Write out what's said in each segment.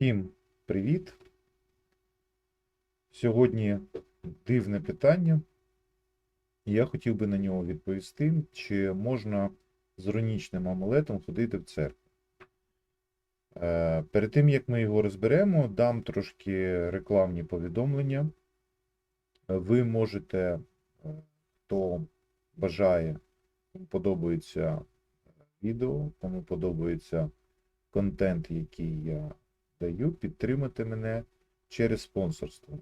Всім привіт! Сьогодні дивне питання. і Я хотів би на нього відповісти, чи можна з рунічним амулетом ходити в церкву. Е, Перед тим, як ми його розберемо, дам трошки рекламні повідомлення. Ви можете, е, хто бажає, кому подобається відео, кому подобається контент, який я даю, підтримати мене через спонсорство.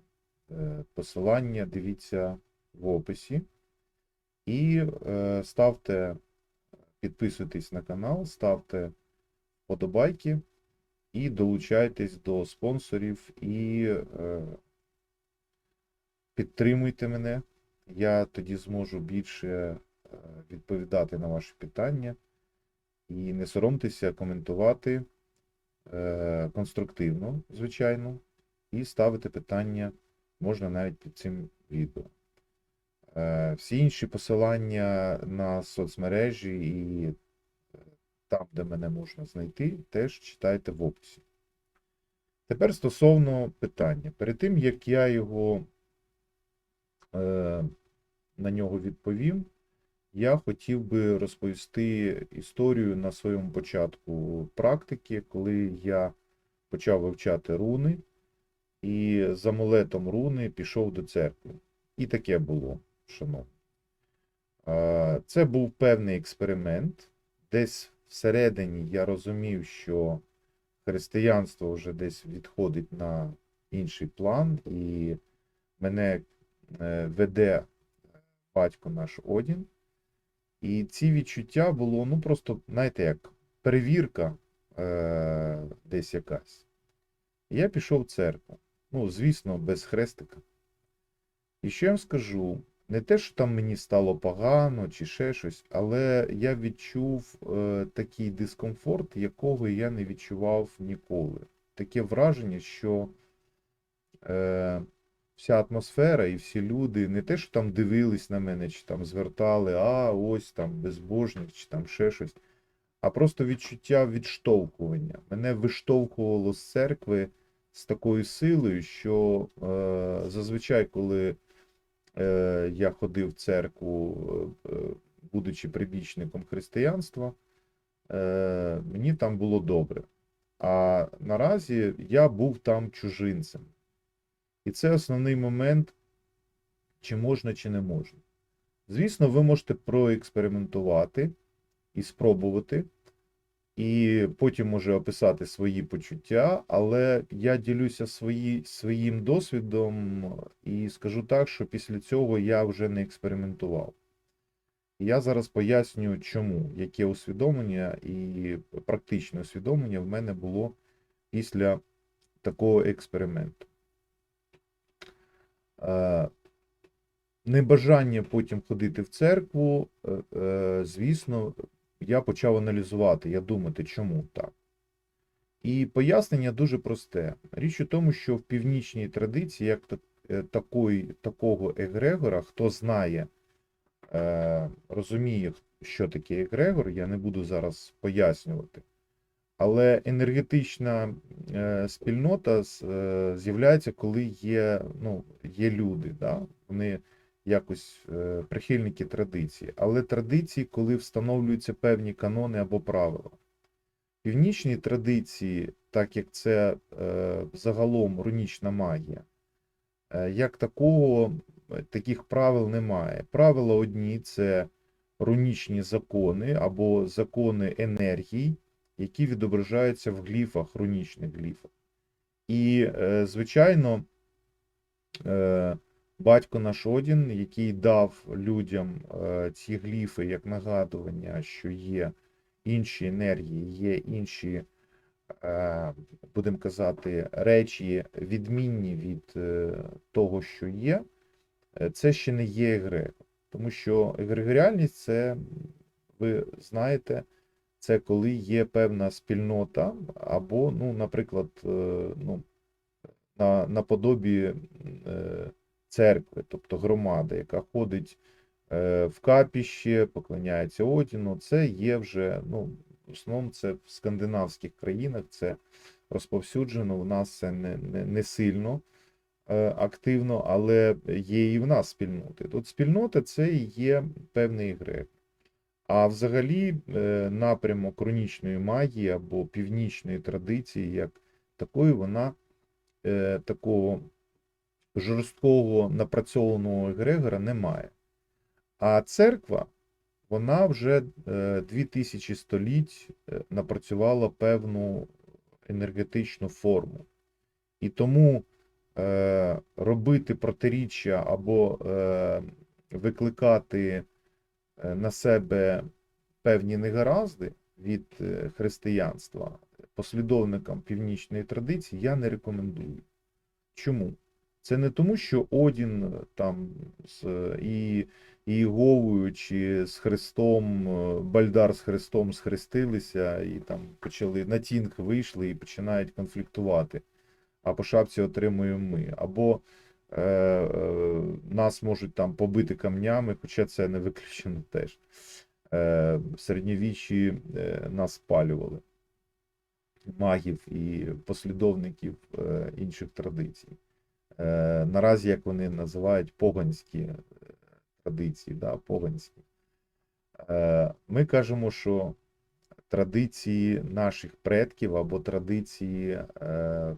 Е, Посилання дивіться в описі. І е, ставте, підписуйтесь на канал, ставте вподобайки і долучайтесь до спонсорів і е, підтримуйте мене. Я тоді зможу більше відповідати на ваші питання. І не соромтеся коментувати конструктивно, звичайно, і ставити питання можна навіть під цим відео. Е, Всі інші посилання на соцмережі і е, там, де мене можна знайти, теж читайте в описі. Тепер стосовно питання. Перед тим, як я його е, на нього відповім, я хотів би розповісти історію на своєму початку практики, коли я почав вивчати руни і з амулетом руни пішов до церкви. І таке було, шановні. Це був певний експеримент. Десь всередині я розумів, що християнство вже десь відходить на інший план, і мене е, веде батько наш Одін. І ці відчуття було, ну просто, знаєте, як перевірка е, десь якась. Я пішов в церкву. Ну, звісно, без хрестика. І що я вам скажу? Не те, що там мені стало погано чи ще щось, але я відчув е, такий дискомфорт, якого я не відчував ніколи. Таке враження, що е, вся атмосфера і всі люди не те, що там дивились на мене, чи там звертали, а ось там безбожник, чи там ще щось, а просто відчуття відштовхування. Мене виштовхувало з церкви з такою силою, що е, зазвичай, коли е, я ходив в церкву, е, будучи прибічником християнства, е, мені там було добре. А наразі я був там чужинцем. І це основний момент, чи можна, чи не можна. Звісно, ви можете проекспериментувати і спробувати, і потім може описати свої почуття, але я ділюся свої, своїм досвідом і скажу так, що після цього я вже не експериментував. Я зараз поясню, чому, яке усвідомлення і практичне усвідомлення в мене було після такого експерименту. Е, Небажання потім ходити в церкву, е, е, звісно, я почав аналізувати, я думати, чому так. І пояснення дуже просте. Річ у тому, що в північній традиції, як такої, такого егрегора, хто знає, розуміє, що таке егрегор, я не буду зараз пояснювати. Але енергетична спільнота з'являється, коли є, ну, є люди. Да? Вони якось е, прихильники традиції. Але традиції, коли встановлюються певні канони або правила. В північній традиції, так як це е, загалом рунічна магія, е, як такого, е, таких правил немає. Правила одні це рунічні закони або закони енергії, які відображаються в гліфах, рунічних гліфах. І, е, звичайно, батько наш Одін, який дав людям е, ці гліфи як нагадування, що є інші енергії, є інші, е, будемо казати, речі, відмінні від е, того, що є, е, це ще не є егрегор. Тому що егрегоріальність це, ви знаєте, це коли є певна спільнота, або, ну, наприклад, е, ну, на, наподобі е, церкви, тобто громада, яка ходить е, в капіще, поклоняється Одіну, це є вже ну, В основному це в скандинавських країнах це розповсюджено. У нас це не, не, не сильно е, активно, але є і в нас спільноти. Тут спільнота це і є певний егрегор. А взагалі напрямок рунічної магії або північної традиції, як такої, вона е, такого жорсткого напрацьованого егрегора немає. А церква, вона вже е, 2000 століть е, напрацювала певну енергетичну форму. І тому е, робити протиріччя або е, викликати е, на себе певні негаразди від е, християнства послідовникам північної традиції я не рекомендую. Чому? Це не тому, що Одін е, там з е, і, і Іеговою чи з Христом, е, Бальдар з Христом схрестилися і там почали на тінг вийшли і починають конфліктувати. А по шапці отримуємо ми. Або е, е, нас можуть там побити камнями, хоча це не виключено теж. Е, в середньовіччі е, нас спалювали магів і послідовників е, інших традицій. Е, наразі, як вони називають, поганські е, традиції, да, поганські. Ми кажемо, що традиції наших предків або традиції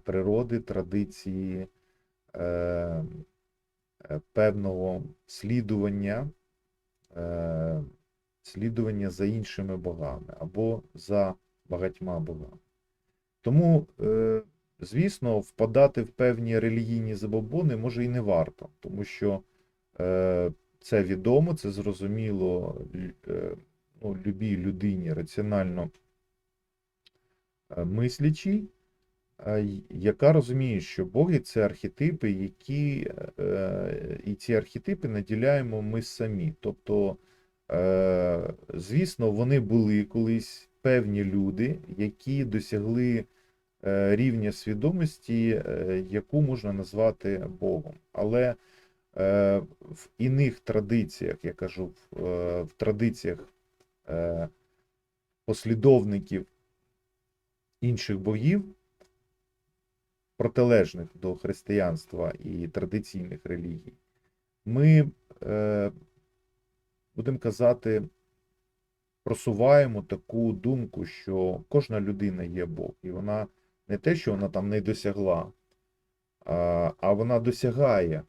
природи, традиції певного слідування, слідування за іншими богами або за багатьма богами. Тому, е, звісно, впадати в певні релігійні забобони може і не варто, тому що е, це відомо, це зрозуміло е, ну, любій людині раціонально мислячій, яка розуміє, що боги це архетипи, які і ці архетипи наділяємо ми самі. Тобто, звісно, вони були колись певні люди, які досягли е, рівня свідомості, е, яку можна назвати Богом. Але е, в іних традиціях, я кажу, в, традиціях послідовників інших богів, протилежних до християнства і традиційних релігій, ми, будемо казати, просуваємо таку думку, що кожна людина є Бог, і вона не те, що вона там не досягла, а, вона досягає.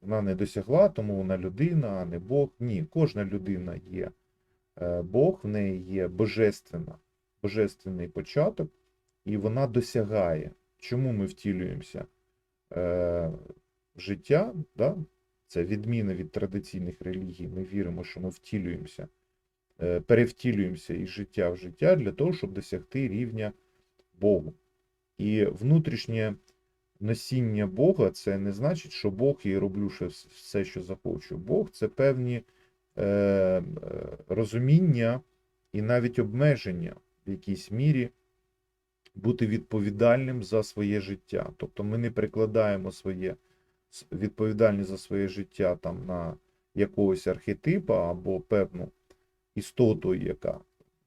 Вона не досягла, тому вона людина, а не Бог. Ні, кожна людина є е, Бог, в неї є божественна, божественний початок, і вона досягає. Чому ми втілюємося е, життя? Да? Це відміна від традиційних релігій. Ми віримо, що ми втілюємося, перевтілюємося із життя в життя для того, щоб досягти рівня Богу. І внутрішнє носіння Бога це не значить, що Бог я роблю все, що захочу. Бог це певні е, е, розуміння і навіть обмеження в якійсь мірі бути відповідальним за своє життя. Тобто ми не прикладаємо своє відповідальність за своє життя там на якогось архетипа або певну істоту, яка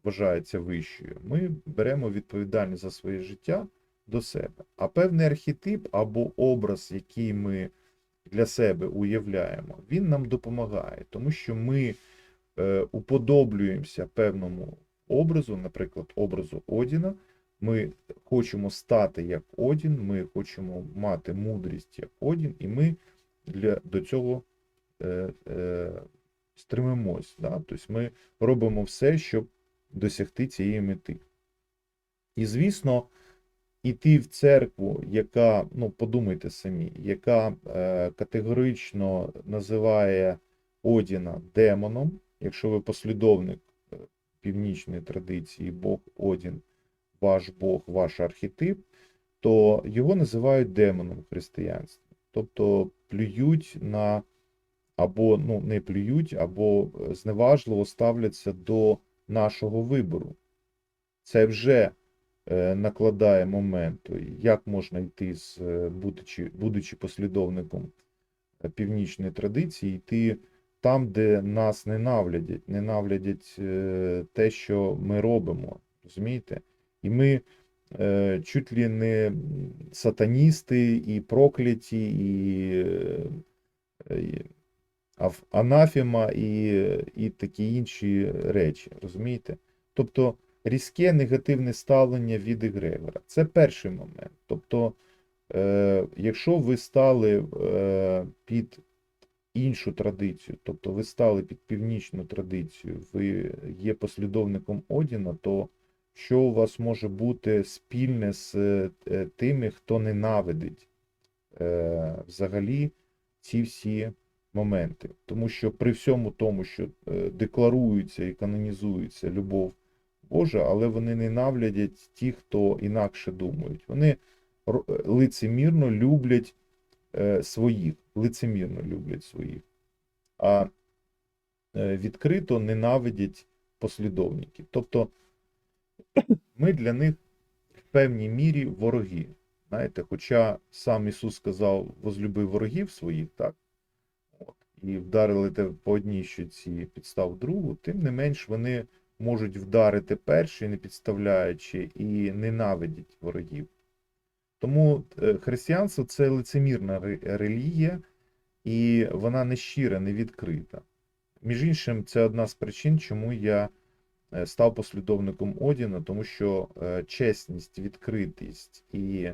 вважається вищою. Ми беремо відповідальність за своє життя до себе. А певний архетип або образ, який ми для себе уявляємо, він нам допомагає, тому що ми е, уподоблюємося певному образу, наприклад, образу Одіна. Ми хочемо стати як Одін, ми хочемо мати мудрість як Одін, і ми для, до цього е, е, стремимось. Да? Тобто ми робимо все, щоб досягти цієї мети. І, звісно, іти в церкву, яка, ну подумайте самі, яка е, категорично називає Одіна демоном, якщо ви послідовник е, північної традиції, Бог Одін, ваш Бог, ваш архетип, то його називають демоном в християнстві. Тобто плюють на або ну, не плюють, або е, зневажливо ставляться до нашого вибору. Це вже е, накладає моменту, як можна йти з е, будучи, будучи послідовником північної традиції, йти там, де нас ненавидять е, те, що ми робимо. Розумієте? І ми чуть ли не сатаністи і прокляті, і, е, і і, такі інші речі. Розумієте? Тобто різке негативне ставлення від егрегора. Це перший момент. Тобто, е, якщо ви стали е, під іншу традицію, тобто ви стали під північну традицію, ви є послідовником Одіна, то що у вас може бути спільне з е, тими, хто ненавидить е, взагалі ці всі моменти? Тому що при всьому тому, що е, декларується і канонізується любов Божа, але вони ненавидять ті, хто інакше думають. Вони лицемірно люблять е, своїх, лицемірно люблять своїх, а е, відкрито ненавидять послідовників. Тобто ми для них в певній мірі вороги. Знаєте, хоча сам Ісус сказав, возлюби ворогів своїх, так? І вдарили по одній щоці, підстав другу, тим не менш вони можуть вдарити перший, не підставляючи, і ненавидять ворогів. Тому е, християнство це лицемірна релігія, і вона не щира, не відкрита. Між іншим, це одна з причин, чому я е, став послідовником Одіна, тому що е, чесність, відкритість і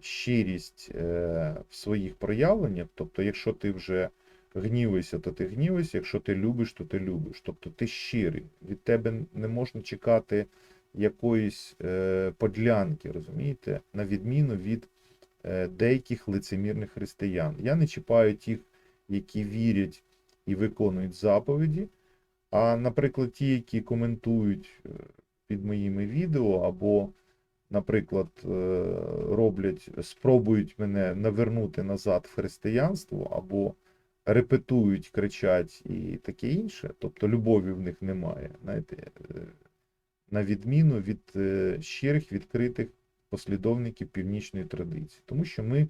щирість в своїх проявленнях, тобто, якщо ти вже гнівишся, то ти гнівишся, якщо ти любиш, то ти любиш. Тобто ти щирий. Від тебе не можна чекати якоїсь е, подлянки, розумієте, на відміну від е, деяких лицемірних християн. Я не чіпаю тих, які вірять і виконують заповіді. А, наприклад, ті, які коментують е, під моїми відео, або, наприклад, е, роблять, спробують мене навернути назад в християнство, або репетують, кричать і таке інше, тобто любові в них немає, знаєте, е, на відміну від е, щирих, відкритих послідовників північної традиції. Тому що ми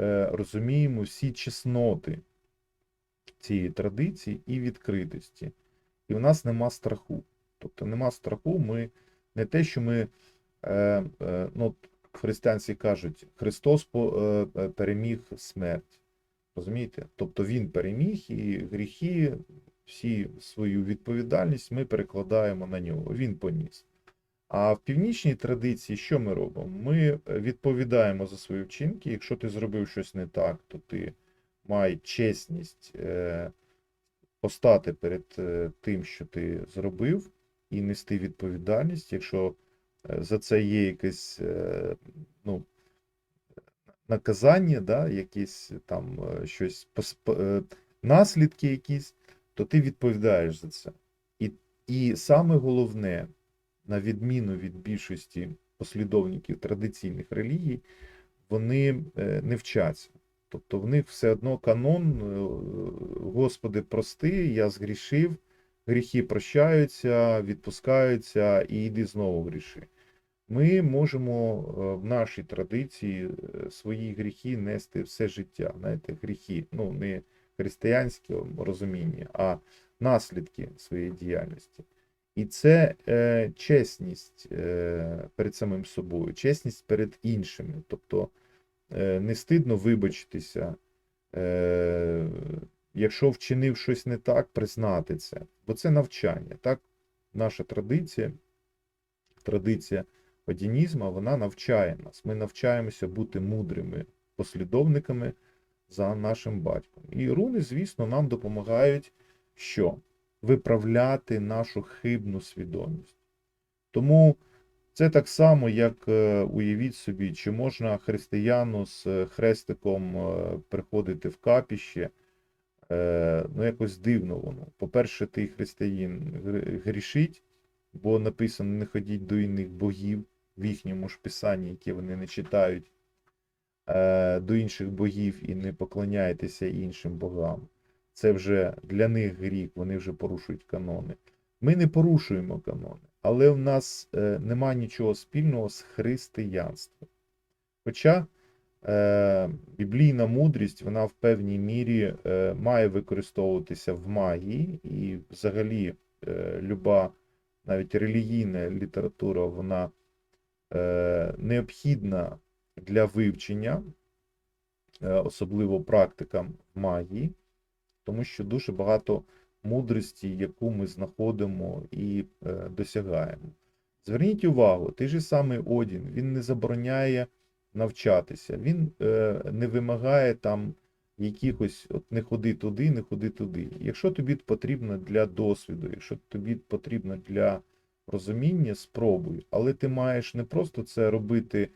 е, розуміємо всі чесноти цієї традиції і відкритості. І в нас нема страху. Тобто нема страху, ми не те, що ми, е, е, ну, в християнстві кажуть, Христос по- переміг смерть. Розумієте? Тобто Він переміг і гріхи, всі свою відповідальність ми перекладаємо на нього. Він поніс. А в північній традиції що ми робимо? Ми відповідаємо за свої вчинки. Якщо ти зробив щось не так, то ти май чесність е, постати перед е, тим, що ти зробив, і нести відповідальність. Якщо е, за це є якесь е, ну, наказання, да, якісь там е, щось е, наслідки якісь, то ти відповідаєш за це. І, і саме головне, на відміну від більшості послідовників традиційних релігій, вони е, не вчаться. Тобто в них все одно канон, е, Господи, прости, я згрішив, гріхи прощаються, відпускаються і йди знову гріши. Ми можемо е, в нашій традиції е, свої гріхи нести все життя. Знаєте, гріхи, ну не християнське розуміння, а наслідки своєї діяльності. І це е, чесність е, перед самим собою, чесність перед іншими. Тобто е, не стидно вибачитися, е, якщо вчинив щось не так, признати це. Бо це навчання. Так? Наша традиція, традиція одінізму, вона навчає нас. Ми навчаємося бути мудрими послідовниками за нашим батьком. І руни, звісно, нам допомагають що? Виправляти нашу хибну свідомість. Тому це так само, як е, уявіть собі, чи можна християну з е, хрестиком е, приходити в капіще. Ну, якось дивно воно. По-перше, ти христиїн гр- грішить, бо написано не ходіть до інших богів в їхньому ж писанні, яке вони не читають, е, до інших богів і не поклоняйтеся іншим богам. Це вже для них гріх, вони вже порушують канони. Ми не порушуємо канони, але в нас е, нема нічого спільного з християнством. Хоча е, біблійна мудрість, вона в певній мірі е, має використовуватися в магії, і взагалі е, люба навіть релігійна література, вона необхідна для вивчення, е, особливо практикам магії, тому що дуже багато мудрості, яку ми знаходимо і е, досягаємо. Зверніть увагу, той же самий Одін, він не забороняє навчатися, він е, не вимагає там якихось, от не ходи туди, не ходи туди. Якщо тобі потрібно для досвіду, якщо тобі потрібно для розуміння, спробуй, але ти маєш не просто це робити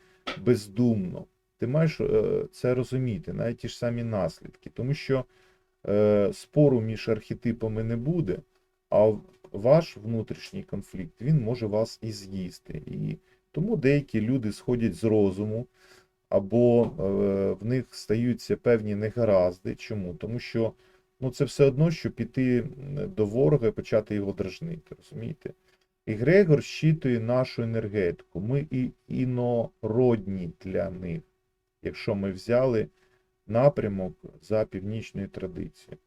бездумно, ти маєш е, це розуміти, навіть ті ж самі наслідки, тому що е, спору між архетипами не буде, а ваш внутрішній конфлікт він може вас і з'їсти. І тому деякі люди сходять з розуму, або е, в них стаються певні негаразди. Чому? Тому що ну, це все одно, що піти до ворога і почати його дражнити, розумієте? Ігрегор щитує нашу енергетику. Ми і інородні для них, якщо ми взяли напрямок за північною традицією.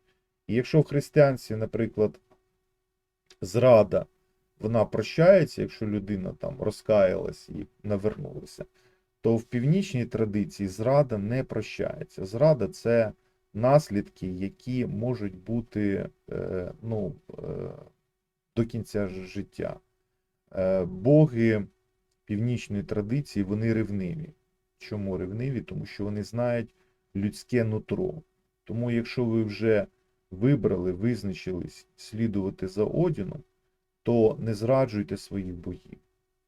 І якщо в християнстві, наприклад, зрада, вона прощається, якщо людина там розкаялась і навернулася, то в північній традиції зрада не прощається. Зрада це наслідки, які можуть бути е, ну, е, до кінця життя. Е, боги північної традиції вони ревниві. Чому ревниві? Тому що вони знають людське нутро. Тому, якщо ви вже вибрали, визначились слідувати за Одіном, то не зраджуйте своїх богів.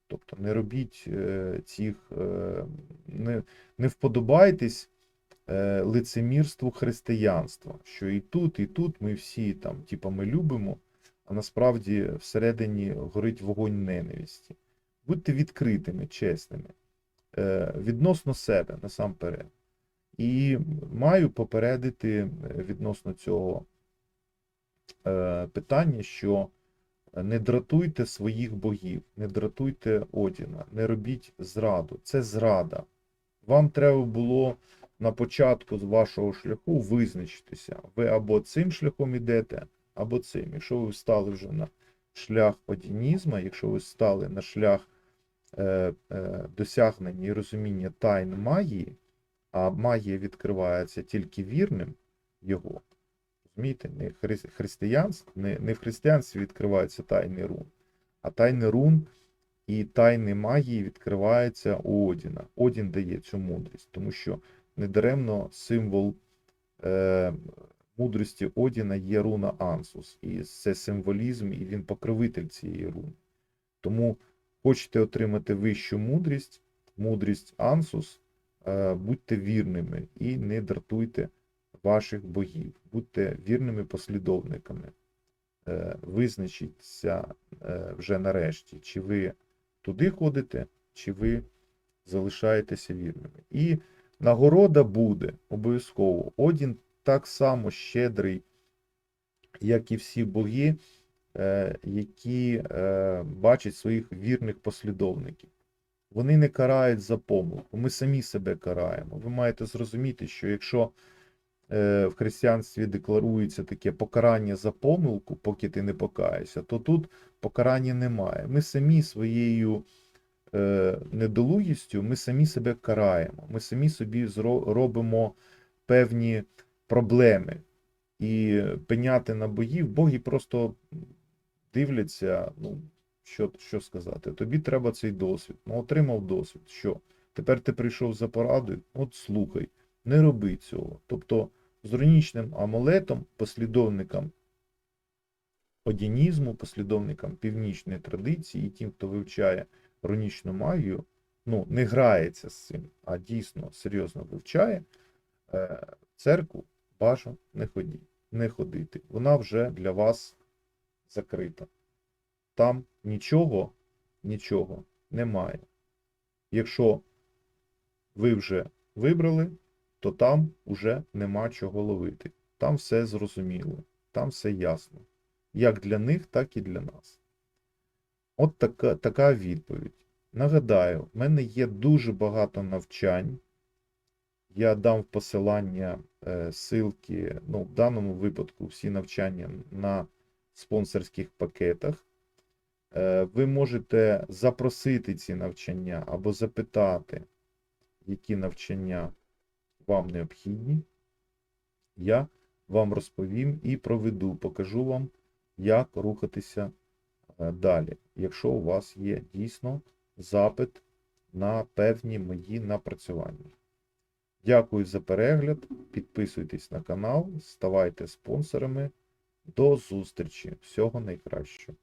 Тобто не робіть е, цих, е, не, не вподобайтесь лицемірству християнства, що і тут, і тут ми всі там, типа, ми любимо, а насправді всередині горить вогонь ненависті. Будьте відкритими, чесними, е, відносно себе насамперед. І маю попередити е, відносно цього е, питання, що не дратуйте своїх богів, не дратуйте Одіна, не робіть зраду. Це зрада. Вам треба було на початку вашого шляху визначитися. Ви або цим шляхом йдете, або цим. Якщо ви стали вже на шлях одінізму, якщо ви стали на шлях е, е, досягнення і розуміння тайн магії, а магія відкривається тільки вірним його. Розумієте, не хри- християнство, не, не в християнстві відкриваються тайни рун, а тайни рун і тайни магії відкриваються у Одіна. Одін дає цю мудрість, тому що недаремно символ е, мудрості Одіна є руна Ансус. І це символізм, і він покровитель цієї руни. Тому хочете отримати вищу мудрість, мудрість Ансус, е, будьте вірними і не дратуйте ваших богів, будьте вірними послідовниками. Е, Визначіться е, вже нарешті, чи ви туди ходите, чи ви залишаєтеся вірними. І нагорода буде обов'язково. Одін так само щедрий, як і всі боги, е, які е, бачать своїх вірних послідовників. Вони не карають за помилку, ми самі себе караємо. Ви маєте зрозуміти, що якщо е, в християнстві декларується таке покарання за помилку, поки ти не покаєшся, то тут покарання немає. Ми самі своєю недолугістю, ми самі себе караємо, ми самі собі робимо певні проблеми. І пеняти на богів, боги просто дивляться, ну, що, що сказати, тобі треба цей досвід. Ну, отримав досвід. Що? Тепер ти прийшов за порадою, от слухай, не роби цього. Тобто з рунічним амулетом, послідовникам одінізму, послідовникам північної традиції і тим, хто вивчає рунічну магію, ну, не грається з цим, а дійсно серйозно вивчає, е, церкву бажано не ходіть, не ходити. Вона вже для вас закрита. Там нічого, нічого немає. Якщо ви вже вибрали, то там уже нема чого ловити. Там все зрозуміло, там все ясно. Як для них, так і для нас. От така, така відповідь. Нагадаю, в мене є дуже багато навчань Я дам посилання ссылки, ну, в даному випадку всі навчання на спонсорських пакетах. Е, Ви можете запросити ці навчання або запитати, які навчання вам необхідні. Я вам розповім і проведу, покажу вам, як рухатися е, далі, якщо у вас є дійсно запит на певні мої напрацювання. Дякую за перегляд. Підписуйтесь на канал, ставайте спонсорами. До зустрічі. Всього найкращого.